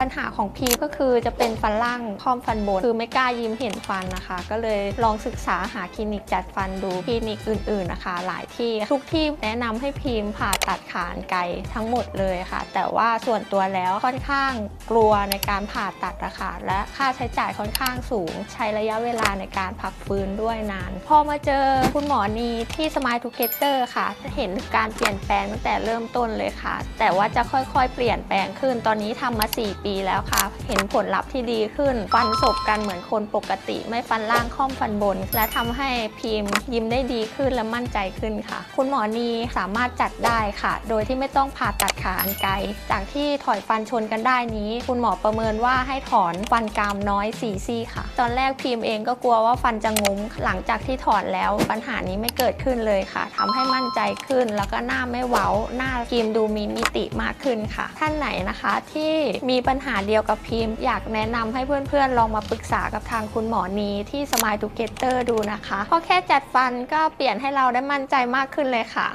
ปัญหาของพีก็คือจะเป็นฟันล่างค่อมฟันบน คือไม่กล้ายิ้มเห็นฟันนะคะ ก็เลยลองศึกษาหาคลินิกจัดฟันดูคลินิกอื่นๆนะคะ หลายที่ทุกที่แนะนำให้พีมผ่าตัดขานไกลทั้งหมดเลยค่ะ แต่ว่าส่วนตัวแล้วค่อนข้างกลัวในการผ่าตัดนะคะและค่าใช้จ่ายค่อนข้างสูง ใช้ระยะเวลาในการพักฟื้นด้วยนาน พอมาเจอคุณหมอนีที่สมายทูเกเตอร์ค่ะจะเห็นการเปลี่ยนแปลงตั้งแต่เริ่มต้นเลยค่ะ แต่ว่าจะค่อยๆ เปลี่ยนแปลงขึ้นตอนนี้ทำมา 4 ปีแล้วค่ะ เห็นผลลัพธ์ที่ดีขึ้น ฟันศบกันเหมือนคนปกติ ไม่ฟันล่างค่อมฟันบน และทำให้พิมพ์ยิ้มได้ดีขึ้นและมั่นใจขึ้นค่ะ คุณหมอนีสามารถจัดได้ค่ะ โดยที่ไม่ต้องผ่าตัดขาอันไกล จากที่ถอยฟันชนกันได้นี้ คุณหมอประเมินว่าให้ถอนฟันกรามน้อย4ซี่ค่ะ ตอนแรกพิมพ์เองก็กลัวว่าฟันจะงุ้มหลังจากที่ถอนแล้วปัญหานี้ไม่เกิดขึ้นเลยค่ะทำให้มั่นใจขึ้น แล้วก็หน้าไม่เว้าหน้าพิมพ์ดูมีมิติมากขึ้นค่ะ ท่านไหนนะคะที่มีปัญหาเดียวกับพิมพ์ อยากแนะนำให้เพื่อนๆ ลองมาปรึกษากับทางคุณหมอนีที่สมายทูเกเตอร์ดูนะคะ เพราะแค่จัดฟันก็เปลี่ยนให้เราได้มั่นใจมากขึ้นเลยค่ะ